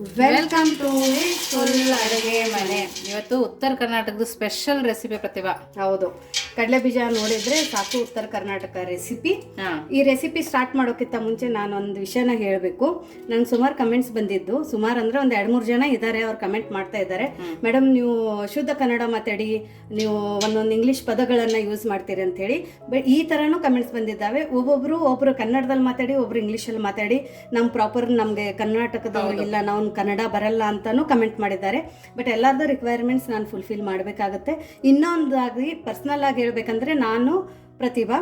Welcome to full ಅಡುಗೆ ಮನೆ. ಇವತ್ತು ಉತ್ತರ ಕರ್ನಾಟಕದ ಸ್ಪೆಷಲ್ ರೆಸಿಪಿ ಪ್ರತಿಭಾ. ಹೌದು. ಕಡಲೆ ಬೀಜ ನೋಡಿದ್ರೆ ಸಾಕು ಉತ್ತರ ಕರ್ನಾಟಕ ರೆಸಿಪಿ ಈ ರೆಸಿಪಿ ಸ್ಟಾರ್ಟ್ ಮಾಡೋಕ್ಕಿಂತ ಮುಂಚೆ ನಾನು ಒಂದು ವಿಷಯನ ಹೇಳಬೇಕು. ನಂಗೆ ಸುಮಾರು ಕಮೆಂಟ್ಸ್ ಬಂದಿದ್ದು. ಸುಮಾರು ಅಂದ್ರೆ ಒಂದು ಎರಡು ಮೂರು ಜನ ಇದ್ದಾರೆ ಅವ್ರು ಕಮೆಂಟ್ ಮಾಡ್ತಾ ಇದ್ದಾರೆ ಮೇಡಮ್ ನೀವು ಶುದ್ಧ ಕನ್ನಡ ಮಾತಾಡಿ ನೀವು ಒಂದೊಂದು ಇಂಗ್ಲಿಷ್ ಪದಗಳನ್ನು ಯೂಸ್ ಮಾಡ್ತೀರಿ ಅಂತ ಹೇಳಿ ಬಟ್ ಈ ಥರನೂ ಕಮೆಂಟ್ಸ್ ಬಂದಿದ್ದಾವೆ. ಒಬ್ಬೊಬ್ರು ಒಬ್ರು ಕನ್ನಡದಲ್ಲಿ ಮಾತಾಡಿ ಒಬ್ರು ಇಂಗ್ಲೀಷಲ್ಲಿ ಮಾತಾಡಿ. ನಮ್ಮ ಪ್ರಾಪರ್ ನಮಗೆ ಕರ್ನಾಟಕದವ್ರು ಇಲ್ಲ ನಾವು ಕನ್ನಡ ಬರಲ್ಲ ಅಂತಾನೂ ಕಮೆಂಟ್ ಮಾಡಿದ್ದಾರೆ. ಬಟ್ ಎಲ್ಲರದ್ದು ರಿಕ್ವೈರ್ಮೆಂಟ್ಸ್ ನಾನು ಫುಲ್ಫಿಲ್ ಮಾಡಬೇಕಾಗುತ್ತೆ. ಇನ್ನೊಂದಾಗಿ ಪರ್ಸ್ನಲ್ ಆಗಿ ಹೇಳ್ಬೇಕಂದ್ರೆ ನಾನು ಪ್ರತಿಭಾ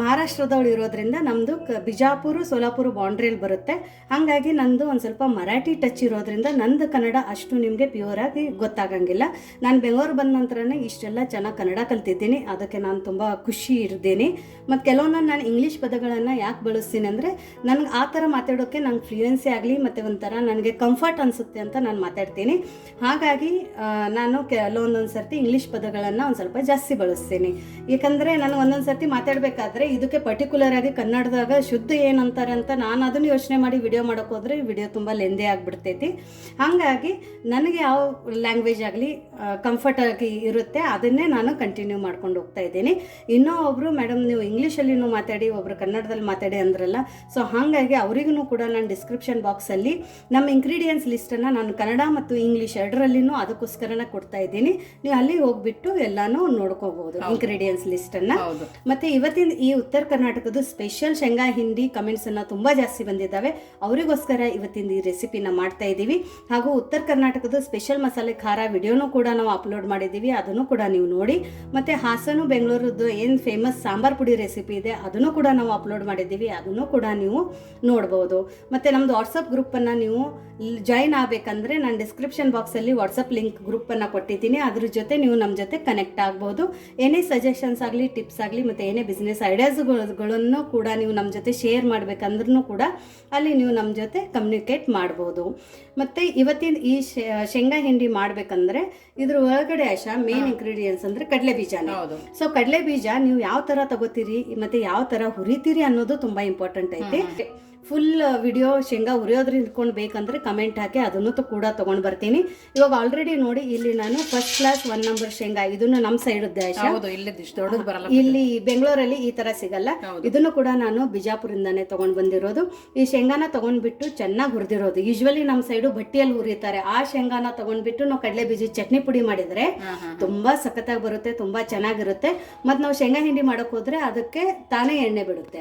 ಮಹಾರಾಷ್ಟ್ರದವಳು ಇರೋದ್ರಿಂದ ನಮ್ಮದು ಕ ಬಿಜಾಪುರ, ಸೋಲಾಪುರ ಬೌಂಡ್ರಿಯಲ್ಲಿ ಬರುತ್ತೆ. ಹಾಗಾಗಿ ನಂದು ಒಂದು ಸ್ವಲ್ಪ ಮರಾಠಿ ಟಚ್ ಇರೋದ್ರಿಂದ ನಂದು ಕನ್ನಡ ಅಷ್ಟು ನಿಮಗೆ ಪ್ಯೂರಾಗಿ ಗೊತ್ತಾಗಂಗಿಲ್ಲ. ನಾನು ಬೆಂಗಳೂರು ಬಂದ ನಂತರನೇ ಇಷ್ಟೆಲ್ಲ ಚೆನ್ನಾಗಿ ಕನ್ನಡ ಕಲ್ತಿದ್ದೀನಿ. ಅದಕ್ಕೆ ನಾನು ತುಂಬ ಖುಷಿ ಇರ್ತೀನಿ. ಮತ್ತು ಕೆಲವೊಂದು ನಾನು ಇಂಗ್ಲೀಷ್ ಪದಗಳನ್ನು ಯಾಕೆ ಬಳಸ್ತೀನಿ ಅಂದರೆ ನನಗೆ ಆ ಥರ ಮಾತಾಡೋಕ್ಕೆ ನಂಗೆ ಫ್ಲೂಯೆನ್ಸಿ ಆಗಲಿ ಮತ್ತು ಒಂಥರ ನನಗೆ ಕಂಫರ್ಟ್ ಅನಿಸುತ್ತೆ ಅಂತ ನಾನು ಮಾತಾಡ್ತೀನಿ. ಹಾಗಾಗಿ ನಾನು ಕೆಲವೊಂದೊಂದು ಸರ್ತಿ ಇಂಗ್ಲೀಷ್ ಪದಗಳನ್ನು ಒಂದು ಸ್ವಲ್ಪ ಜಾಸ್ತಿ ಬಳಸ್ತೀನಿ. ಯಾಕಂದರೆ ನನಗೆ ಒಂದೊಂದು ಸರ್ತಿ ಮಾತಾಡಬೇಕಾದ್ರೆ ಇದಕ್ಕೆ ಪರ್ಟಿಕ್ಯುಲರ್ ಆಗಿ ಕನ್ನಡದಾಗ ಶುದ್ಧ ಏನಂತಾರೆ ಅಂತ ನಾನು ಅದನ್ನು ಯೋಚನೆ ಮಾಡಿ ವಿಡಿಯೋ ಮಾಡೋಕೆ ಹೋದರೆ ವಿಡಿಯೋ ತುಂಬ ಲೆಂದೆ ಆಗಿಬಿಡ್ತೈತಿ. ಹಾಗಾಗಿ ನನಗೆ ಯಾವ ಲ್ಯಾಂಗ್ವೇಜ್ ಆಗಲಿ ಕಂಫರ್ಟ್ ಆಗಿ ಇರುತ್ತೆ ಅದನ್ನೇ ನಾನು ಕಂಟಿನ್ಯೂ ಮಾಡ್ಕೊಂಡು ಹೋಗ್ತಾ ಇದ್ದೀನಿ. ಇನ್ನೂ ಒಬ್ಬರು ಮೇಡಮ್ ನೀವು ಇಂಗ್ಲೀಷಲ್ಲಿನೂ ಮಾತಾಡಿ ಒಬ್ಬರು ಕನ್ನಡದಲ್ಲಿ ಮಾತಾಡಿ ಅಂದ್ರಲ್ಲ ಸೊ ಹಾಗಾಗಿ ಅವರಿಗೂ ಕೂಡ ನಾನು ಡಿಸ್ಕ್ರಿಪ್ಷನ್ ಬಾಕ್ಸಲ್ಲಿ ನಮ್ಮ ಇಂಗ್ರೀಡಿಯೆಂಟ್ಸ್ ಲಿಸ್ಟನ್ನು ನಾನು ಕನ್ನಡ ಮತ್ತು ಇಂಗ್ಲೀಷ್ ಎರಡರಲ್ಲಿನೂ ಅದಕ್ಕೋಸ್ಕರನೇ ಕೊಡ್ತಾ ಇದ್ದೀನಿ. ನೀವು ಅಲ್ಲಿ ಹೋಗ್ಬಿಟ್ಟು ಎಲ್ಲಾನು ನೋಡ್ಕೋಬಹುದು ಇಂಗ್ರೀಡಿಯೆಂಟ್ಸ್ ಲಿಸ್ಟನ್ನು ಮತ್ತೆ ಇವತ್ತಿನ ಈ ಉತ್ತರ ಕರ್ನಾಟಕದ ಸ್ಪೆಷಲ್ ಶೇಂಗಾ, ಹಿಂಡಿ ಕಮೆಂಟ್ಸ್ ತುಂಬ ತುಂಬಾ ಜಾಸ್ತಿ ಬಂದಿದ್ದಾವೆ. ಅವರಿಗೋಸ್ಕರ ಇವತ್ತಿನ ಈ ರೆಸಿಪಿನ ಮಾಡ್ತಾ ಇದ್ದೀವಿ. ಹಾಗೂ ಉತ್ತರ ಕರ್ನಾಟಕದ ಸ್ಪೆಷಲ್ ಮಸಾಲೆ ಖಾರ ವಿಡಿಯೋನೂ ಕೂಡ ನಾವು ಅಪ್ಲೋಡ್ ಮಾಡಿದ್ದೀವಿ. ಅದನ್ನು ಕೂಡ ನೀವು ನೋಡಿ. ಮತ್ತೆ ಹಾಸನು, ಬೆಂಗಳೂರದ್ದು ಏನು ಫೇಮಸ್ ಸಾಂಬಾರ್ ಪುಡಿ ರೆಸಿಪಿ ಇದೆ, ಅದನ್ನು ಕೂಡ ನಾವು ಅಪ್ಲೋಡ್ ಮಾಡಿದ್ದೀವಿ. ಅದನ್ನು ಕೂಡ ನೀವು ನೋಡ್ಬೋದು. ಮತ್ತೆ ನಮ್ಮದು ವಾಟ್ಸಪ್ ಗ್ರೂಪನ್ನು ನೀವು ಜಾಯಿನ್ ಆಗಬೇಕಂದ್ರೆ ನಾನು ಡಿಸ್ಕ್ರಿಪ್ಷನ್ ಬಾಕ್ಸಲ್ಲಿ ವಾಟ್ಸಪ್ ಲಿಂಕ್ ಗ್ರೂಪನ್ನು ಕೊಟ್ಟಿದ್ದೀನಿ. ಅದ್ರ ಜೊತೆ ನೀವು ನಮ್ಮ ಜೊತೆ ಕನೆಕ್ಟ್ ಆಗ್ಬೋದು. ಏನೇ ಸಜೆಷನ್ಸ್ ಆಗಲಿ ಟಿಪ್ಸ್ ಆಗಲಿ, ಮತ್ತು ಏನೇ ಬಿಸ್ನೆಸ್ ಐಡಿಯಾಸ್ಗಳನ್ನು ಕೂಡ ನೀವು ನಮ್ಮ ಜೊತೆ ಶೇರ್ ಮಾಡಬೇಕಂದ್ರೂ ಕೂಡ ಅಲ್ಲಿ ನೀವು ನಮ್ಮ ಜೊತೆ ಕಮ್ಯುನಿಕೇಟ್ ಮಾಡ್ಬೋದು. ಮತ್ತು ಇವತ್ತಿನ ಈ ಶೇಂಗಾ ಹಿಂಡಿ ಮಾಡಬೇಕಂದ್ರೆ ಇದ್ರ ಒಳಗಡೆ ಆಶಾ ಮೇನ್ ಇಂಗ್ರೀಡಿಯೆಂಟ್ಸ್ ಅಂದರೆ ಕಡಲೆ ಬೀಜನೇ. ಹೌದು. ಸೊ ಕಡಲೆ ಬೀಜ ನೀವು ಯಾವ ಥರ ತಗೋತೀರಿ ಮತ್ತೆ ಯಾವ ಥರ ಹುರಿತೀರಿ ಅನ್ನೋದು ತುಂಬ ಇಂಪಾರ್ಟೆಂಟ್ ಐತಿ. ಫುಲ್ ವಿಡಿಯೋ ಶೇಂಗಾ ಉರಿಯೋದ್ರಿಂದ ಇಟ್ಕೊಂಡು ಬೇಕಂದ್ರೆ ಕಮೆಂಟ್ ಹಾಕಿ ಅದನ್ನು ಕೂಡ ತೊಗೊಂಡು ಬರ್ತೀನಿ. ಇವಾಗ ಆಲ್ರೆಡಿ ನೋಡಿ ಇಲ್ಲಿ ನಾನು ಫಸ್ಟ್ ಕ್ಲಾಸ್ ಒನ್ ನಂಬರ್ ಶೇಂಗಾ ಇದನ್ನು ನಮ್ಮ ಸೈಡ್ ಇಲ್ಲಿ ಬೆಂಗಳೂರಲ್ಲಿ ಈ ತರ ಸಿಗಲ್ಲ. ಇದನ್ನು ಕೂಡ ನಾನು ಬಿಜಾಪುರಿಂದಾನೇ ತಗೊಂಡ್ ಬಂದಿರೋದು. ಈ ಶೇಂಗಾನ ತಗೊಂಡ್ಬಿಟ್ಟು ಚೆನ್ನಾಗಿ ಹುರಿದಿರೋದು. ಯೂಶ್ವಲಿ ನಮ್ಮ ಸೈಡು ಬಟ್ಟಿಯಲ್ಲಿ ಹುರಿತಾರೆ. ಆ ಶೇಂಗಾನ ತಗೊಂಡ್ಬಿಟ್ಟು ನಾವು ಕಡಲೆ ಬೀಜ ಚಟ್ನಿ ಪುಡಿ ಮಾಡಿದ್ರೆ ತುಂಬಾ ಸಖತ್ತಾಗಿ ಬರುತ್ತೆ ತುಂಬಾ ಚೆನ್ನಾಗಿರುತ್ತೆ. ಮತ್ ನಾವು ಶೇಂಗಾ ಹಿಂಡಿ ಮಾಡಕ್ ಹೋದ್ರೆ ಅದಕ್ಕೆ ತಾನೇ ಎಣ್ಣೆ ಬಿಡುತ್ತೆ.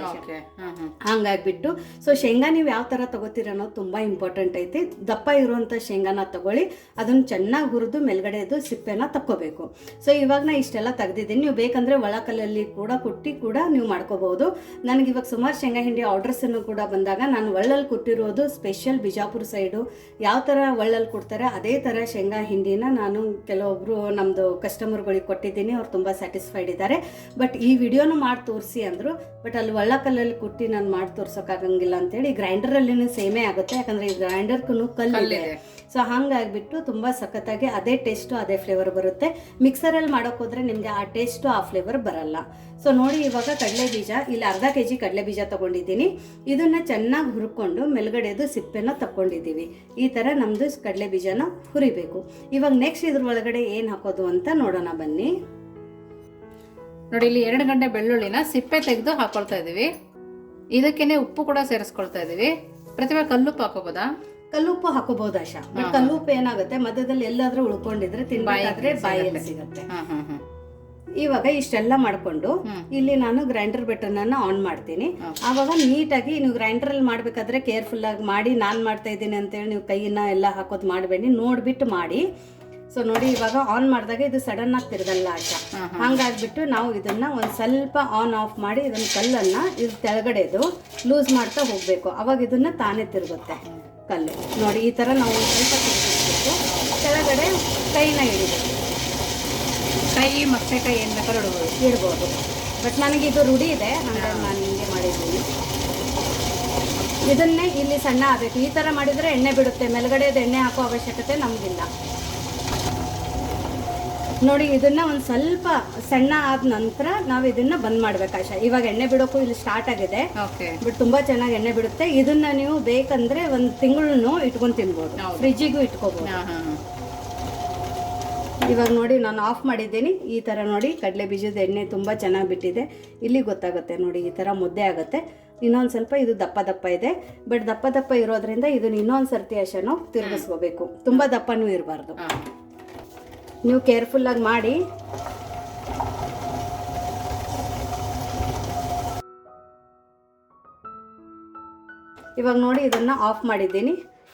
ಹಂಗಾಗ್ಬಿಟ್ಟು ಸೊ ಶೇಂಗಾ ನೀವು ಯಾವ ತರ ತಗೋತೀರ ಅನ್ನೋದು ತುಂಬಾ ಇಂಪಾರ್ಟೆಂಟ್ ಐತಿ. ದಪ್ಪ ಇರುವಂತ ಶೇಂಗಾನ ತಗೊಳ್ಳಿ. ಅದನ್ನ ಚೆನ್ನಾಗಿ ಹುರಿದು ಮೇಲ್ಗಡೆ ಸಿಪ್ಪೆನ ತಕ್ಕೋಬೇಕು. ಸೊ ಇವಾಗ ನಾ ಇಷ್ಟೆಲ್ಲ ತೆಗ್ದಿದ್ದೀನಿ. ನೀವು ಬೇಕಂದ್ರೆ ಒಳಕಲ್ಲಲ್ಲಿ ಕೂಡ ಕುಟ್ಟಿ ಕೂಡ ನೀವು ಮಾಡ್ಕೋಬಹುದು. ನನಗೆ ಇವಾಗ ಸುಮಾರು ಶೇಂಗಾ ಹಿಂಡಿ ಆರ್ಡರ್ಸನ್ನು ಕೂಡ ಬಂದಾಗ ನಾನು ಒಳ್ಳಲ್ಲಿ ಕೊಟ್ಟಿರೋದು ಸ್ಪೆಷಲ್ ಬಿಜಾಪುರ ಸೈಡು ಯಾವ ಥರ ಒಳ್ಳಲ್ಲಿ ಕೊಡ್ತಾರೆ ಅದೇ ಥರ ಶೇಂಗಾ ಹಿಂಡಿನ ನಾನು ಕೆಲವೊಬ್ರು ನಮ್ಮದು ಕಸ್ಟಮರ್ಗಳಿಗೆ ಕೊಟ್ಟಿದ್ದೀನಿ. ಅವ್ರು ತುಂಬ ಸ್ಯಾಟಿಸ್ಫೈಡ್ ಇದ್ದಾರೆ. ಬಟ್ ಈ ವಿಡಿಯೋನು ಮಾಡಿ ತೋರಿಸಿ ಅಂದರು ಬಟ್ ಅಲ್ಲಿ ಒಳ್ಳಕಲ್ಲಲ್ಲಿ ಕುಟ್ಟಿ ನಾನು ಮಾಡಿ ತೋರ್ಸೋಕ್ಕಾಗಂಗಿಲ್ಲ ಅಂತೇಳಿ ಗ್ರೈಂಡರಲ್ಲಿನೂ ಸೇಮೇ ಆಗುತ್ತೆ. ಯಾಕಂದರೆ ಈ ಗ್ರೈಂಡರ್ಗೂ ಕಲ್ಲಿದೆ. ಕಲ್ಲಿದೆ. ಸೊ ಹಾಗಾಗ್ಬಿಟ್ಟು ತುಂಬ ಸಖತ್ತಾಗಿ ಅದೇ ಟೇಸ್ಟು ಅದೇ ಫ್ಲೇವರ್ ಬರುತ್ತೆ. ಮಿಕ್ಸರಲ್ಲಿ ಮಾಡೋಕೆ ಹೋದ್ರೆ ನಿಮಗೆ ಆ ಟೇಸ್ಟು ಆ ಫ್ಲೇವರ್ ಬರಲ್ಲ. ಸೊ ನೋಡಿ ಇವಾಗ ಕಡಲೆ ಬೀಜ ಇಲ್ಲಿ ಅರ್ಧ ಕೆ ಜಿ ಕಡಲೆ ಬೀಜ ತೊಗೊಂಡಿದ್ದೀನಿ. ಇದನ್ನು ಚೆನ್ನಾಗಿ ಹುರ್ಕೊಂಡು ಮೇಲ್ಗಡೆದು ಸಿಪ್ಪೆನ ತಕ್ಕೊಂಡಿದ್ದೀವಿ. ಈ ಥರ ನಮ್ಮದು ಕಡಲೆ ಬೀಜನ ಹುರಿಬೇಕು. ಇವಾಗ ನೆಕ್ಸ್ಟ್ ಇದ್ರ ಒಳಗಡೆ ಏನು ಹಾಕೋದು ಅಂತ ನೋಡೋಣ ಬನ್ನಿ. ನೋಡಿ ಇಲ್ಲಿ ಎರಡು ಗಂಟೆ ಬೆಳ್ಳುಳ್ಳಿನ ಸಿಪ್ಪೆ ತೆಗೆದು ಹಾಕೊಳ್ತಾ ಇದೀವಿ ಇದಕ್ಕೇನೆ ಉಪ್ಪು ಕೂಡ ಸೇರಿಸ್ಕೊಳ್ತಾ ಇದೀವಿ ಪ್ರತಿಭಾ ಕಲ್ಲುಪ್ಪು ಹಾಕೋಬೋದಾ? ಕಲ್ಲುಪ್ಪು ಹಾಕೋಬಹುದು ಆಶಾ? ಬಟ್ ಕಲ್ಲುಪ್ಪು ಏನಾಗುತ್ತೆ? ಮಧ್ಯದಲ್ಲಿ ಎಲ್ಲಾದ್ರೂ ಉಳ್ಕೊಂಡಿದ್ರೆ ತಿನ್ಬೇಕಾದ್ರೆ ಬಾಯಲ್ಲಿ ಸಿಗುತ್ತೆ. ಇವಾಗ ಇಷ್ಟೆಲ್ಲ ಮಾಡ್ಕೊಂಡು ಇಲ್ಲಿ ನಾನು ಗ್ರೈಂಡರ್ ಬೆಟರ್ನ ಆನ್ ಮಾಡ್ತೀನಿ. ಆವಾಗ ನೀಟಾಗಿ ನೀವು ಗ್ರೈಂಡರಲ್ಲಿ ಮಾಡಬೇಕಾದ್ರೆ ಕೇರ್ಫುಲ್ ಆಗಿ ಮಾಡಿ ನಾನು ಮಾಡ್ತಾ ಇದ್ದೀನಿ ಅಂತೇಳಿ ನೀವು ಕೈಯನ್ನ ಎಲ್ಲ ಹಾಕೋದು ಮಾಡಬೇಡಿ. ನೋಡ್ಬಿಟ್ಟು ಮಾಡಿ. ಸೊ ನೋಡಿ ಇವಾಗ ಆನ್ ಮಾಡಿದಾಗ ಇದು ಸಡನ್ ಆಗಿ ತಿರ್ಗಲ್ಲ ಹಾ. ಹಂಗಾಗ್ಬಿಟ್ಟು ನಾವು ಇದನ್ನ ಒಂದು ಸ್ವಲ್ಪ ಆನ್ ಆಫ್ ಮಾಡಿ ಇದನ್ನ ಕಲ್ಲನ್ನ ಇದು ತೆಳಗಡೆದು ಲೂಸ್ ಮಾಡ್ತಾ ಹೋಗ್ಬೇಕು. ಅವಾಗ ಇದನ್ನ ತಾನೇ ತಿರುಗುತ್ತೆ ಕಲ್ಲು. ನೋಡಿ ಈ ಥರ ನಾವು ಒಂದು ಸ್ವಲ್ಪ ತಿರುಗಿಸ್ಬೇಕು. ಕೆಳಗಡೆ ಕೈನ ಹಿಡಿಬೇಕು ಕೈ ಮತ್ತೆ ಕೈ ಏನ್ ಬೇಕಾದ್ರೂ ಇಡ್ಬೋದು. ಇಡ್ಬೋದು. ಬಟ್ ನನಗೆ ಇದು ರೂಢಿ ಇದೆ ಹಾಗಾಗಿ ನಾನು ಹಿಂಗೆ ಮಾಡಿದ್ದೀನಿ. ಇದನ್ನೇ ಇಲ್ಲಿ ಸಣ್ಣ ಆಗಬೇಕು. ಈ ಥರ ಮಾಡಿದರೆ ಎಣ್ಣೆ ಬಿಡುತ್ತೆ. ಮೇಲ್ಗಡೆದು ಎಣ್ಣೆ ಹಾಕೋ ಅವಶ್ಯಕತೆ ನಮಗಿಲ್ಲ. ನೋಡಿ ಇದನ್ನ ಒಂದು ಸ್ವಲ್ಪ ಸಣ್ಣ ಆದ ನಂತರ ನಾವು ಇದನ್ನ ಬಂದ್ ಮಾಡ್ಬೇಕು ಆಶಾ. ಇವಾಗ ಎಣ್ಣೆ ಬಿಡೋಕ್ಕೂ ಇಲ್ಲಿ ಸ್ಟಾರ್ಟ್ ಆಗಿದೆ. ಬಟ್ ತುಂಬಾ ಚೆನ್ನಾಗಿ ಎಣ್ಣೆ ಬಿಡುತ್ತೆ. ಇದನ್ನ ನೀವು ಬೇಕಂದ್ರೆ ಒಂದು ತಿಂಗಳನ್ನು ಇಟ್ಕೊಂಡು ತಿನ್ಬೋದು. ಫ್ರಿಜ್ಜಿಗೂ ಇಟ್ಕೋಬಹುದು ಇವಾಗ ನೋಡಿ ನಾನು ಆಫ್ ಮಾಡಿದ್ದೀನಿ. ಈ ಥರ ನೋಡಿ ಕಡಲೆ ಬೀಜದ ಎಣ್ಣೆ ತುಂಬ ಚೆನ್ನಾಗಿ ಬಿಟ್ಟಿದೆ. ಇಲ್ಲಿ ಗೊತ್ತಾಗುತ್ತೆ ನೋಡಿ ಈ ಥರ ಮುದ್ದೆ ಆಗುತ್ತೆ. ಇನ್ನೊಂದು ಸ್ವಲ್ಪ ಇದು ದಪ್ಪ ದಪ್ಪ ಇದೆ. ಬಟ್ ದಪ್ಪ ದಪ್ಪ ಇರೋದ್ರಿಂದ ಇದನ್ನ ಇನ್ನೊಂದು ಸರ್ತಿ ಅಷ್ಟೇ ನಾವು ತಿರುಗಿಸ್ಕೋಬೇಕು. ತುಂಬ ದಪ್ಪನೂ ಇರಬಾರ್ದು. ನೀವು ಕೇರ್ಫುಲ್ಲಾಗಿ ಮಾಡಿ. ಇವಾಗ ನೋಡಿ ಇದನ್ನ ಆಫ್ ಮಾಡಿದ್ದೀನಿ.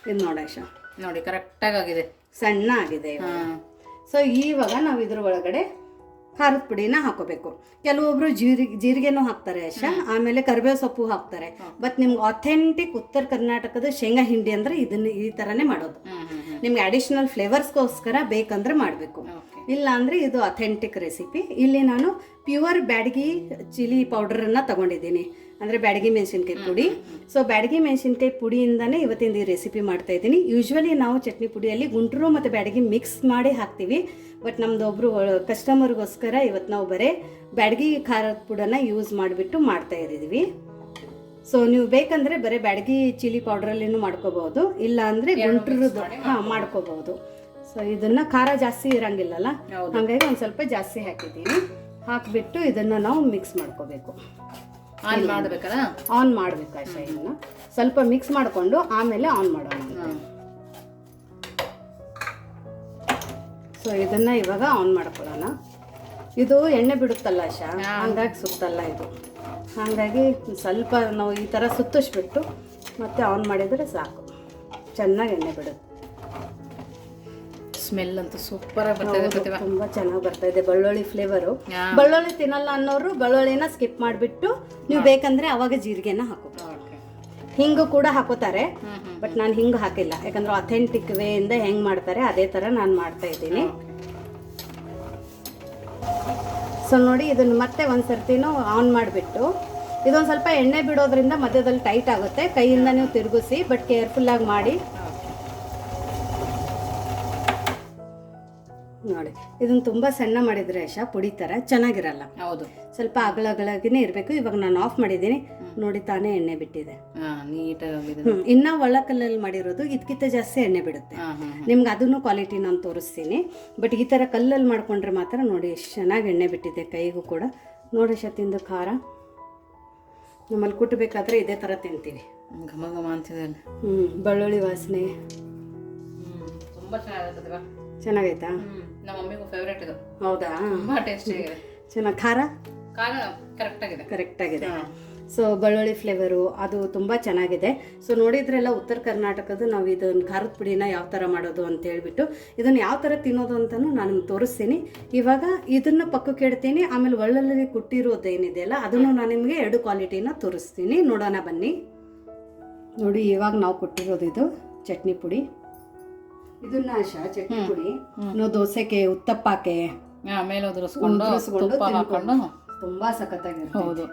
ಇದು ನೋಡಶ ನೋಡಿ ಕರೆಕ್ಟಾಗಿ ಆಗಿದೆ. ಸಣ್ಣ ಆಗಿದೆ ಸೊ ಇವಾಗ ನಾವು ಇದ್ರ ಒಳಗಡೆ ಖಾರದ ಪುಡಿನ ಹಾಕೋಬೇಕು. ಕೆಲವೊಬ್ರು ಜೀರಿಗೆ ಜೀರಿಗೆನೂ ಹಾಕ್ತಾರೆ ಯಶ ಆಮೇಲೆ ಕರಿಬೇವು ಸೊಪ್ಪು ಹಾಕ್ತಾರೆ. ಬಟ್ ನಿಮ್ಗೆ ಅಥೆಂಟಿಕ್ ಉತ್ತರ ಕರ್ನಾಟಕದ ಶೇಂಗಾ ಹಿಂಡಿ ಅಂದ್ರೆ ಇದನ್ನ ಈ ಥರನೇ ಮಾಡೋದು. ನಿಮ್ಗೆ ಅಡಿಷನಲ್ ಫ್ಲೇವರ್ಸ್ಗೋಸ್ಕರ ಬೇಕಂದ್ರೆ ಮಾಡಬೇಕು. ಇಲ್ಲ ಅಂದ್ರೆ ಇದು ಅಥೆಂಟಿಕ್ ರೆಸಿಪಿ ಇಲ್ಲಿ ನಾನು ಪ್ಯೂರ್ ಬ್ಯಾಡಗಿ ಚಿಲ್ಲಿ ಪೌಡರನ್ನು ತಗೊಂಡಿದ್ದೀನಿ. ಅಂದರೆ ಬ್ಯಾಡಗಿ ಮೆಣಸಿನ್ಕಾಯಿ ಪುಡಿ. ಸೊ ಬ್ಯಾಡಗಿ ಮೆಣಸಿನ್ಕಾಯಿ ಪುಡಿಯಿಂದನೇ ಇವತ್ತಿನ ಈ ರೆಸಿಪಿ ಮಾಡ್ತಾ ಇದ್ದೀನಿ. ಯೂಶ್ವಲಿ ನಾವು ಚಟ್ನಿ ಪುಡಿಯಲ್ಲಿ ಗುಂಟೂರು ಮತ್ತು ಬ್ಯಾಡಗಿ ಮಿಕ್ಸ್ ಮಾಡಿ ಹಾಕ್ತೀವಿ. ಬಟ್ ನಮ್ದು ಒಬ್ಬರು ಕಸ್ಟಮರ್ಗೋಸ್ಕರ ಇವತ್ತು ನಾವು ಬರೀ ಬ್ಯಾಡಗಿ ಖಾರದ ಪುಡನ್ನು ಯೂಸ್ ಮಾಡಿಬಿಟ್ಟು ಮಾಡ್ತಾ ಇದ್ದೀವಿ. ಸೊ ನೀವು ಬೇಕಂದ್ರೆ ಬರೀ ಬ್ಯಾಡಗಿ ಚಿಲ್ಲಿ ಪೌಡ್ರಲ್ಲಿನೂ ಮಾಡ್ಕೋಬಹುದು. ಇಲ್ಲ ಅಂದ್ರೆ ಗುಂಟ್ರದ್ದು ಹಾ ಮಾಡ್ಕೋಬಹುದು. ಸೊ ಇದನ್ನ ಖಾರ ಜಾಸ್ತಿ ಇರಂಗಿಲ್ಲಲ್ಲ? ಹಂಗಾಗಿ ಹಾಗಾಗಿ ಒಂದು ಸ್ವಲ್ಪ ಜಾಸ್ತಿ ಹಾಕಿದ್ದೀನಿ. ಹಾಕಿಬಿಟ್ಟು ಇದನ್ನ ನಾವು ಮಿಕ್ಸ್ ಮಾಡ್ಕೋಬೇಕು. ಆನ್ ಮಾಡಬೇಕಲ್ಲ? ಆನ್ ಮಾಡ್ಬೇಕು ಆ ಇದನ್ನು? ಸ್ವಲ್ಪ ಮಿಕ್ಸ್ ಮಾಡಿಕೊಂಡು ಆಮೇಲೆ ಆನ್ ಮಾಡೋಣ ಸೊ ಇದನ್ನ ಇವಾಗ ಆನ್ ಮಾಡ್ಕೊಳ್ಳೋಣ. ಇದು ಎಣ್ಣೆ ಬಿಡುತ್ತಲ್ಲ ಶಾ ಹಂಗಾಗಿ ಸುತ್ತಲ್ಲ ಇದು. ಹಾಗಾಗಿ ಸ್ವಲ್ಪ ನಾವು ಈ ಥರ ಸುತ್ತಿಸ್ಬಿಟ್ಟು ಮತ್ತೆ ಆನ್ ಮಾಡಿದರೆ ಸಾಕು. ಚೆನ್ನಾಗಿ ಎಣ್ಣೆ ಬಿಡುತ್ತೆ. ಸ್ಮೆಲ್ ಅಂತೂ ಸೂಪರ್ ಆಗಿ ಬರ್ತಾ ಇದೆ ಪ್ರತಿಭಾ. ತುಂಬಾ ಚೆನ್ನಾಗಿ ಬರ್ತಾ ಇದೆ ಬಳ್ಳೊಳ್ಳಿ ಫ್ಲೇವರು ಬಳ್ಳೊಳ್ಳಿ ತಿನ್ನಲ್ಲ ಅನ್ನೋರು ಬೆಳ್ಳುಳ್ಳಿನ ಸ್ಕಿಪ್ ಮಾಡಿಬಿಟ್ಟು ನೀವು ಬೇಕಂದ್ರೆ ಅವಾಗ ಜೀರಿಗೆನ ಹಾಕೋ. ಹಿಂಗ ಕೂಡ ಹಾಕೋತಾರೆ ಬಟ್ ನಾನು ಹಿಂಗೆ ಹಾಕಿಲ್ಲ. ಯಾಕಂದ್ರೆ ಅಥೆಂಟಿಕ್ ಇಂದ ಹೆಂಗೆ ಮಾಡ್ತಾರೆ ಅದೇ ತರ ನಾನು ಮಾಡ್ತಾ ಇದ್ದೀನಿ. ಸೊ ನೋಡಿ ಇದನ್ನ ಮತ್ತೆ ಒಂದು ಸರ್ತಿನೂ ಆನ್ ಮಾಡಿಬಿಟ್ಟು ಇದೊಂದು ಸ್ವಲ್ಪ ಎಣ್ಣೆ ಬಿಡೋದ್ರಿಂದ ಮಧ್ಯದಲ್ಲಿ ಟೈಟ್ ಆಗುತ್ತೆ. ಕೈಯಿಂದ ನೀವು ತಿರುಗಿಸಿ ಬಟ್ ಕೇರ್ಫುಲ್ಲಾಗಿ ಮಾಡಿ. ನೋಡಿ ಇದನ್ನ ತುಂಬ ಸಣ್ಣ ಮಾಡಿದ್ರೆ ಯಶ ಪುಡಿ ಥರ ಚೆನ್ನಾಗಿರಲ್ಲ. ಹೌದು. ಸ್ವಲ್ಪ ಅಗಲ ಅಗಳಾಗಿನೇ ಇರಬೇಕು. ಇವಾಗ ನಾನು ಆಫ್ ಮಾಡಿದ್ದೀನಿ. ನೋಡಿ ತಾನೇ ಎಣ್ಣೆ ಬಿಟ್ಟಿದೆ. ನೀಟಾಗಿ ಇನ್ನ ಒಳ್ಳ ಕಲ್ಲಲ್ಲಿ ಮಾಡಿರೋದು ಇದಕ್ಕಿಂತ ಜಾಸ್ತಿ ಎಣ್ಣೆ ಬಿಡುತ್ತೆ. ನಿಮ್ಗೆ ಅದನ್ನು ಕ್ವಾಲಿಟಿ ನಾನು ತೋರಿಸ್ತೀನಿ. ಬಟ್ ಈ ಥರ ಕಲ್ಲಲ್ಲಿ ಮಾಡ್ಕೊಂಡ್ರೆ ಮಾತ್ರ ನೋಡಿ ಎಷ್ಟು ಚೆನ್ನಾಗಿ ಎಣ್ಣೆ ಬಿಟ್ಟಿದೆ ಕೈಗೂ ಕೂಡ. ನೋಡಿ ಶತಿಂದು ಖಾರ. ನಮ್ಮಲ್ಲಿ ಕುಟ್ಟಬೇಕಾದ್ರೆ ಇದೇ ಥರ ತಿಂತೀವಿ. ಘಮ ಘಮ ಅಂತಿದೆ ಹ್ಞೂ ಬೆಳ್ಳುಳ್ಳಿ ವಾಸನೆ. ತುಂಬ ಚೆನ್ನಾಗೈತಾ? ನಮ್ಮ ಮಮ್ಮಿಗೂ ಫೇವ್ರೇಟ್ ಇದು. ಹೌದಾ? ತುಂಬಾ ಟೇಸ್ಟಿ ಆಗಿದೆ. ಚೆನ್ನಾಗಿ ಖಾರ? ಖಾರ ಕರೆಕ್ಟ್ ಆಗಿದೆ. ಕರೆಕ್ಟಾಗಿದೆ ಆಗಿದೆ. ಸೊ ಬೆಳ್ಳುಳ್ಳಿ ಫ್ಲೇವರು ಅದು ತುಂಬ ಚೆನ್ನಾಗಿದೆ. ಸೊ ನೋಡಿದ್ರೆಲ್ಲ ಉತ್ತರ ಕರ್ನಾಟಕದ ನಾವು ಇದನ್ನು ಖಾರದ ಪುಡಿನ ಯಾವ ಥರ ಮಾಡೋದು ಅಂತ ಹೇಳ್ಬಿಟ್ಟು ಇದನ್ನು ಯಾವ ಥರ ತಿನ್ನೋದು ಅಂತಲೂ ನಾನು ನಿಮ್ಗೆ ತೋರಿಸ್ತೀನಿ. ಇವಾಗ ಇದನ್ನು ಪಕ್ಕಕ್ಕೆ ಇಡ್ತೀನಿ ಆಮೇಲೆ ಒಳ್ಳಲ್ಲಿ ಕುಟ್ಟಿರೋದೇನಿದೆಯಲ್ಲ ಅದನ್ನು ನಾನು ನಿಮಗೆ ಎರಡು ಕ್ವಾಲಿಟಿನ ತೋರಿಸ್ತೀನಿ. ನೋಡೋಣ ಬನ್ನಿ. ನೋಡಿ ಇವಾಗ ನಾವು ಕೊಟ್ಟಿರೋದು ಇದು ಚಟ್ನಿ ಪುಡಿ. ಇದನ್ನ ಆಶಾ ಚಟ್ನಿ ಪುಡಿ ನಾವು ದೋಸೆಗೆ ಉತ್ತಪ್ಪಕ್ಕೆ ಆಮೇಲೆ ಮೇಲೆ ಉದುರಿಸ್ಕೊಂಡು ಉದುರಿಸ್ಕೊಂಡು ತುಪ್ಪ ಹಾಕೊಂಡು. ತುಂಬಾ ಸಖತ್ತಾಗಿರುತ್ತೆ. ಹೌದು.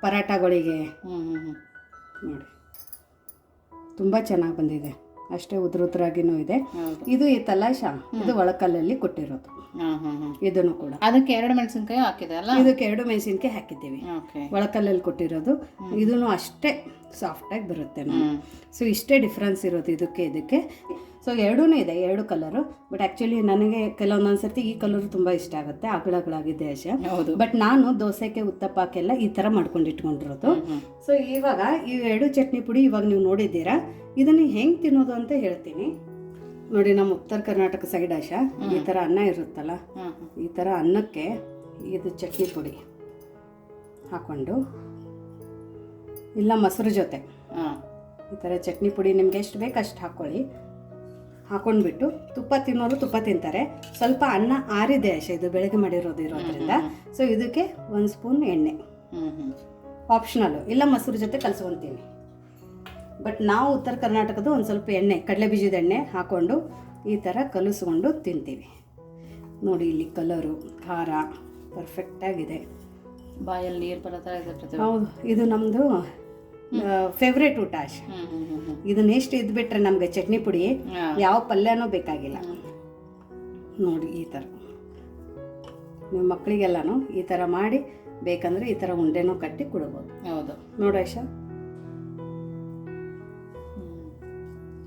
ಪರಾಟಗಳಿಗೆ ನೋಡಿ. ತುಂಬಾ ಚೆನ್ನಾಗಿ ಬಂದಿದೆ. ಅಷ್ಟೇ ಉದ್ರ ಉದ್ರಾಗಿನೂ ಇದೆ ಇದು ಈ ತಲಾಶ. ಇದು ಒಳಕಲ್ಲಲ್ಲಿ ಕೊಟ್ಟಿರೋದು. ಇದನ್ನು ಕೂಡ. ಅದಕ್ಕೆ ಎರಡು ಮೆಣಸಿನ್ಕಾಯಿ ಹಾಕಿದೆ ಅಲ್ಲ? ಇದಕ್ಕೆ ಎರಡು ಮೆಣಸಿನ್ಕಾಯಿ ಹಾಕಿದ್ದೀವಿ. ಒಳಕಲ್ಲಲ್ಲಿ ಕೊಟ್ಟಿರೋದು. ಇದನ್ನು ಅಷ್ಟೇ ಸಾಫ್ಟಾಗಿ ಬರುತ್ತೆ. ಸೊ ಇಷ್ಟೇ ಡಿಫ್ರೆನ್ಸ್ ಇರೋದು ಇದಕ್ಕೆ ಇದಕ್ಕೆ. ಸೊ ಎರಡೂ ಇದೆ ಎರಡು ಕಲರು ಬಟ್ ಆ್ಯಕ್ಚುಲಿ ನನಗೆ ಕೆಲವೊಂದೊಂದು ಸರ್ತಿ ಈ ಕಲರ್ ತುಂಬ ಇಷ್ಟ ಆಗುತ್ತೆ ಅಗಳಗಳಾಗಿದೆ ಅಶ ಹೌದು. ಬಟ್ ನಾನು ದೋಸೆಗೆ ಉತ್ತಪ್ಪಕ್ಕೆಲ್ಲ ಈ ಥರ ಮಾಡ್ಕೊಂಡು ಇಟ್ಕೊಂಡಿರೋದು. ಸೊ ಇವಾಗ ಈ ಎರಡು ಚಟ್ನಿ ಪುಡಿ ಇವಾಗ ನೀವು ನೋಡಿದ್ದೀರಾ? ಇದನ್ನು ಹೆಂಗೆ ತಿನ್ನೋದು ಅಂತ ಹೇಳ್ತೀನಿ. ನೋಡಿ ನಮ್ಮ ಉತ್ತರ ಕರ್ನಾಟಕ ಸೈಡ್ ಆಶ ಈ ಥರ ಅನ್ನ ಇರುತ್ತಲ್ಲ ಈ ಥರ ಅನ್ನಕ್ಕೆ ಇದು ಚಟ್ನಿ ಪುಡಿ ಹಾಕ್ಕೊಂಡು ಇಲ್ಲ ಮೊಸರು ಜೊತೆ. ಈ ಥರ ಚಟ್ನಿ ಪುಡಿ ನಿಮ್ಗೆ ಎಷ್ಟು ಬೇಕು ಅಷ್ಟು ಹಾಕ್ಕೊಳ್ಳಿ ಹಾಕೊಂಡ್ಬಿಟ್ಟು ತುಪ್ಪ ತಿನ್ನೋರು ತುಪ್ಪ ತಿಂತಾರೆ. ಸ್ವಲ್ಪ ಅನ್ನ ಆರಿದೆ ಅಷ್ಟೇ ಇದು ಬೆಳಗ್ಗೆ ಮಾಡಿರೋದು ಇರೋದ್ರಿಂದ. ಸೊ ಇದಕ್ಕೆ ಒಂದು ಸ್ಪೂನ್ ಎಣ್ಣೆ. ಆಪ್ಷನಲ್ಲು ಇಲ್ಲ ಮೊಸರು ಜೊತೆ ಕಲ್ಸ್ಕೊತೀನಿ. ಬಟ್ ನಾವು ಉತ್ತರ ಕರ್ನಾಟಕದ ಒಂದು ಸ್ವಲ್ಪ ಎಣ್ಣೆ ಕಡಲೆ ಬೀಜದ ಎಣ್ಣೆ ಹಾಕ್ಕೊಂಡು ಈ ಥರ ಕಲಿಸ್ಕೊಂಡು ತಿಂತೀವಿ. ನೋಡಿ ಇಲ್ಲಿ ಕಲರು ಖಾರ ಪರ್ಫೆಕ್ಟಾಗಿದೆ ಬಾಯಲ್ಲಿ ನೀರು ಬರೋ ಇದೆ ಹೌದು ಇದು ನಮ್ಮದು ಫೇವ್ರೇಟ್ ಊಟ ಅಷ್ಟೆ ಹ್ಞೂ ಹ್ಞೂ ಹ್ಞೂ ಹ್ಞೂ ಇದನ್ನ ಎಷ್ಟು ಇದ್ಬಿಟ್ರೆ ನಮಗೆ ಚಟ್ನಿ ಪುಡಿ ಯಾವ ಪಲ್ಯನೂ ಬೇಕಾಗಿಲ್ಲ. ನೋಡಿ ಈ ಥರ ನಿಮ್ಮ ಮಕ್ಕಳಿಗೆಲ್ಲನೂ ಈ ಥರ ಮಾಡಿ ಬೇಕಂದ್ರೆ ಈ ಥರ ಉಂಡೆನೂ ಕಟ್ಟಿ ಕೊಡ್ಬೋದು. ಹೌದು. ನೋಡು ಐಶಾ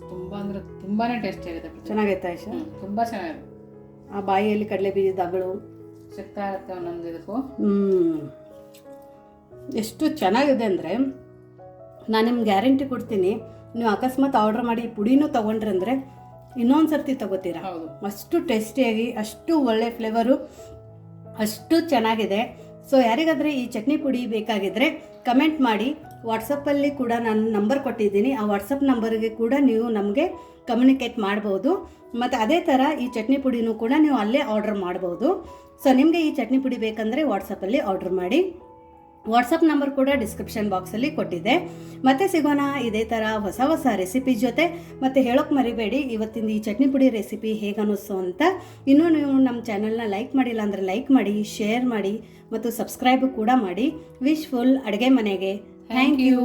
ತುಂಬ ಅಂದ್ರೆ ತುಂಬಾನೇ ಟೇಸ್ಟ್ ಆಗಿದೆ. ಚೆನ್ನಾಗೈತೆ ಐಶಾ ತುಂಬಾ ಚೆನ್ನಾಗಿದೆ. ಆ ಬಾಯಿಯಲ್ಲಿ ಕಡಲೆ ಬೀಜದ ಅಗಳು ಸಿಗ್ತಾ ಇರುತ್ತೆ ಒಂದೊಂದು ಇದಕ್ಕೂ. ಹ್ಮ್. ಎಷ್ಟು ಚೆನ್ನಾಗಿದೆ ಅಂದರೆ ನಾನು ನಿಮ್ಗೆ ಗ್ಯಾರಂಟಿ ಕೊಡ್ತೀನಿ. ನೀವು ಅಕಸ್ಮಾತ್ ಆರ್ಡರ್ ಮಾಡಿ ಈ ಪುಡಿನೂ ತೊಗೊಂಡ್ರೆ ಅಂದರೆ ಇನ್ನೊಂದು ಸರ್ತಿ ತಗೋತೀರಾ ಅಷ್ಟು ಟೇಸ್ಟಿಯಾಗಿ ಅಷ್ಟು ಒಳ್ಳೆ ಫ್ಲೇವರು ಅಷ್ಟು ಚೆನ್ನಾಗಿದೆ. ಸೊ ಯಾರಿಗಾದರೆ ಈ ಚಟ್ನಿ ಪುಡಿ ಬೇಕಾಗಿದ್ದರೆ ಕಮೆಂಟ್ ಮಾಡಿ. ವಾಟ್ಸಪ್ಪಲ್ಲಿ ಕೂಡ ನಾನು ನಂಬರ್ ಕೊಟ್ಟಿದ್ದೀನಿ. ಆ ವಾಟ್ಸಪ್ ನಂಬರ್ಗೆ ಕೂಡ ನೀವು ನಮಗೆ ಕಮ್ಯುನಿಕೇಟ್ ಮಾಡ್ಬೋದು. ಮತ್ತು ಅದೇ ಥರ ಈ ಚಟ್ನಿ ಪುಡಿನೂ ಕೂಡ ನೀವು ಅಲ್ಲೇ ಆರ್ಡರ್ ಮಾಡ್ಬೋದು. ಸೊ ನಿಮಗೆ ಈ ಚಟ್ನಿ ಪುಡಿ ಬೇಕಂದರೆ ವಾಟ್ಸಪ್ಪಲ್ಲಿ ಆರ್ಡರ್ ಮಾಡಿ. ವಾಟ್ಸಪ್ ನಂಬರ್ ಕೂಡ ಡಿಸ್ಕ್ರಿಪ್ಷನ್ ಬಾಕ್ಸಲ್ಲಿ ಕೊಟ್ಟಿದೆ. ಮತ್ತೆ ಸಿಗೋಣ ಇದೇ ಥರ ಹೊಸ ಹೊಸ ರೆಸಿಪಿ ಜೊತೆ. ಮತ್ತು ಹೇಳೋಕೆ ಮರಿಬೇಡಿ ಇವತ್ತಿನ ಈ ಚಟ್ನಿ ಪುಡಿ ರೆಸಿಪಿ ಹೇಗೆ ಅನ್ನಿಸ್ತು ಅಂತ. ಇನ್ನೂ ನೀವು ನಮ್ಮ ಚಾನಲ್ನ ಲೈಕ್ ಮಾಡಿಲ್ಲ ಅಂದರೆ ಲೈಕ್ ಮಾಡಿ ಶೇರ್ ಮಾಡಿ, ಮತ್ತು ಸಬ್ಸ್ಕ್ರೈಬ್ ಕೂಡ ಮಾಡಿ. ವಿಶ್ ಫುಲ್ ಅಡುಗೆ ಮನೆಗೆ. Thank you